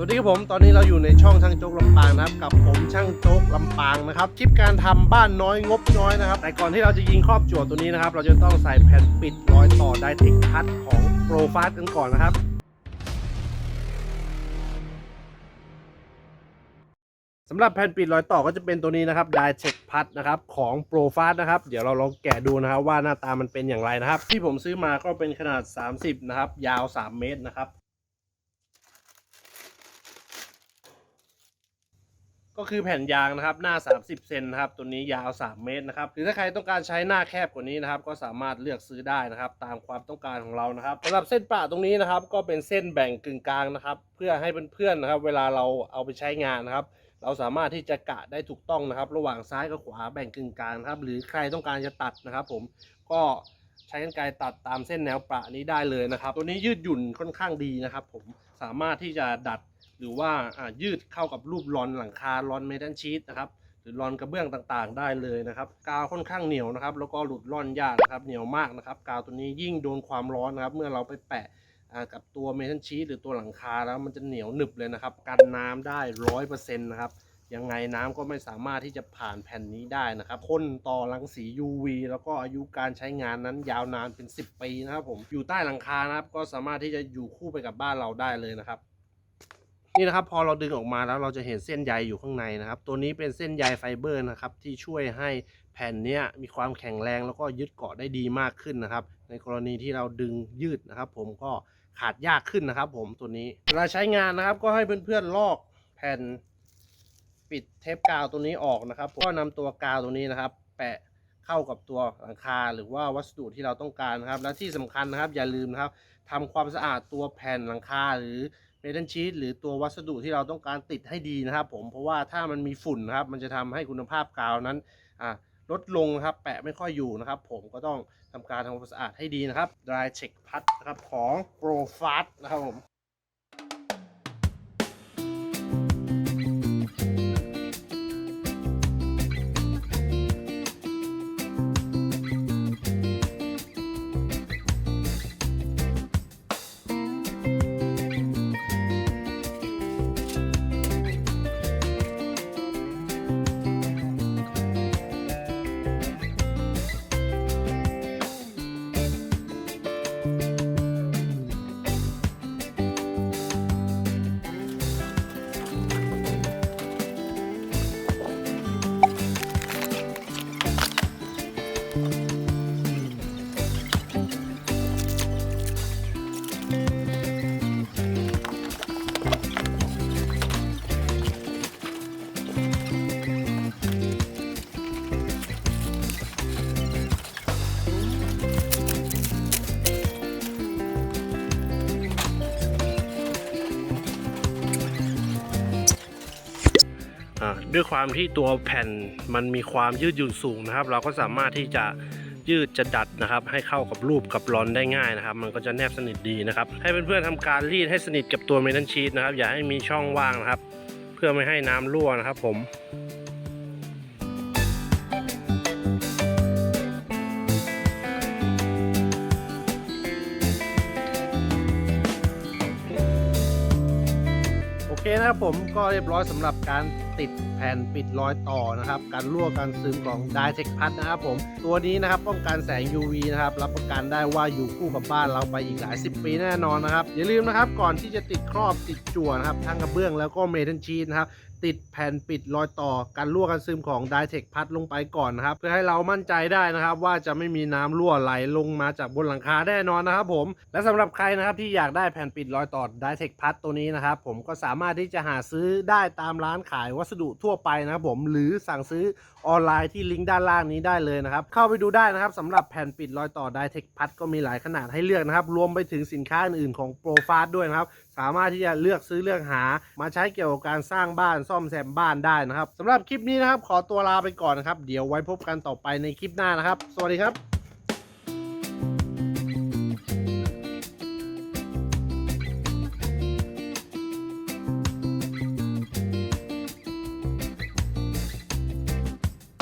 สวัสดีครับผม ตอนนี้เราอยู่ในช่องช่างโจ๊กลำปางนะครับ กับผมช่างโจ๊กลำปางนะครับคลิปการทำบ้านน้อยงบน้อยนะครับ แต่ก่อนที่เราจะยิงครอบจั่วตัวนี้นะครับ เราจะต้องใส่แผ่นปิดรอยต่อไดเทคพัดของโปรฟาสกันก่อนนะครับสำหรับแผ่นปิดรอยต่อก็จะเป็นตัวนี้นะครับ d i t e c h พัดนะครับของ p r o f a s t นะครับ เดี๋ยวเราลองแกะดูนะครับว่าหน้าตามันเป็นอย่างไรนะครับ ที่ผมซื้อมาก็เป็นขนาด 30 นะครับ ยาว 3 เมตรนะครับ ก็คือแผ่นยางนะครับหน้า 30 เซนนะครับตัวนี้ยาว 3 เมตรนะครับหรือถ้าใครต้องการใช้หน้าแคบกว่านี้นะครับก็สามารถเลือกซื้อได้นะครับ ตามความต้องการของเรานะครับสำหรับเส้นประตรงนี้นะครับ ก็เป็นเส้นแบ่งกึ่งกลางนะครับ เพื่อให้เพื่อนๆนะครับ เวลาเราเอาไปใช้งานนะครับ เราสามารถที่จะกะได้ถูกต้องนะครับ ระหว่างซ้ายกับขวาแบ่งกึ่งกลางครับหรือใครต้องการจะตัดนะครับ ผมก็ใช้กรรไกรตัดตามเส้นแนวประนี้ได้เลยนะครับ ตัวนี้ยืดหยุ่นค่อนข้างดีนะครับ ผมสามารถที่จะดัด หรือว่าอ่ายืดเข้ากับรูปลอนหลังคาลอนเมทัลชีตนะครับหรือลอนกระเบื้องต่างๆ ได้เลยนะครับกาวค่อนข้างเหนียวนะครับ แล้วก็หลุดร่อนยากนะครับเหนียวมากนะครับ กาวตัวนี้ยิ่งโดนความร้อนนะครับ เมื่อเราไปแปะอ่ากับตัวเมทัลชีตหรือตัวหลังคาแล้วมันจะเหนียวหนึบเลยนะครับ กันน้ำได้ร้อยเปอร์เซ็นต์นะครับยังไงน้ำก็ไม่สามารถที่จะผ่านแผ่นนี้ได้นะครับทนต่อรังสี UV แล้วก็อายุการใช้งานนั้นยาวนานเป็น 10 ปีนะครับผมอยู่ใต้หลังคานะครับก็สามารถที่จะอยู่คู่ไปกับบ้านเราได้เลยนะครับ นี่นะครับพอเราดึงออกมาแล้วเราจะเห็นเส้นใยอยู่ข้างในนะครับ ตัวนี้เป็นเส้นใยไฟเบอร์นะครับที่ช่วยให้แผ่นเนี้ยมีความแข็งแรงแล้วก็ยึดเกาะได้ดีมากขึ้นนะครับ ในกรณีที่เราดึงยืดนะครับ ผมก็ขาดยากขึ้นนะครับ ผมตัวนี้เวลาใช้งานนะครับ ก็ให้เพื่อนๆลอกแผ่นปิดเทปกาวตัวนี้ออกนะครับก็นำตัวกาวตัวนี้นะครับ แปะเข้ากับตัวหลังคาหรือว่าวัสดุที่เราต้องการนะครับ และที่สำคัญนะครับ อย่าลืมนะครับทำความสะอาดตัวแผ่นหลังคาหรือ เมทัลชีตหรือตัววัสดุที่เราต้องการติดให้ดีนะครับ ผมเพราะว่าถ้ามันมีฝุ่นนะครับ มันจะทำให้คุณภาพกาวนั้นลดลงนะครับ แปะไม่ค่อยอยู่นะครับ ผมก็ต้องทำการทำความสะอาดให้ดีนะครับ dry check พัดนะครับของ Pro Fast นะครับผม ด้วยความที่ตัวแผ่นมันมีความยืดหยุ่นสูงนะครับ เราก็สามารถที่จะยืดจะดัดนะครับ ให้เข้ากับรูปกับรอนได้ง่ายนะครับ มันก็จะแนบสนิทดีนะครับ ให้เพื่อนๆทำการรีดให้สนิทกับตัวเมทัลชีตนะครับ อย่าให้มีช่องว่างนะครับ เพื่อไม่ให้น้ำรั่วนะครับ ผมโอเคนะครับผมก็เรียบร้อยสำหรับการ ติดแผ่นปิดรอยต่อนะครับการรั่วการซึมของ d i t e c h พัดนะครับผม ตัวนี้นะครับป้องกันแสง UV นะครับรับประกันได้ว่าอยู่คู่กับบ้านเราไปอีกหลายสิบปีแน่นอนนะครับ อย่าลืมนะครับก่อนที่จะติดครอบติดจั่วนะครับทั้งกระเบื้องแล้วก็เมทัลชีทนะครับติดแผ่นปิดรอยต่อการรั่วการซึมของ d i t e c h พัดลงไปก่อนนะครับ เพื่อให้เรามั่นใจได้นะครับ ว่าจะไม่มีน้ำรั่วไหลลงมาจากบนหลังคาแน่นอนนะครับผม และสำหรับใครนะครับที่อยากได้แผ่นปิดรอยต่อ d i t e c h พัดตัวนี้นะครับ ผมก็สามารถที่จะหาซื้อได้ตามร้านขายวัสดุทั่วไปนะครับผมหรือสั่งซื้อออนไลน์ที่ลิงก์ด้านล่างนี้ได้เลยนะครับ เข้าไปดูได้นะครับสำหรับแผ่นปิดรอยต่อ d i t e c h พัดก็มีหลายขนาดให้เลือกนะครับ รวมไปถึงสินค้าอื่นๆของ p r o f a s t ด้วยนะครับ สามารถที่จะเลือกซื้อเลือกหา มาใช้เกี่ยวกับการสร้างบ้านซ่อมแซมบ้านได้นะครับสำหรับคลิปนี้นะครับ ขอตัวลาไปก่อนนะครับ เดี๋ยวไว้พบกันต่อไปในคลิปหน้านะครับ สวัสดีครับ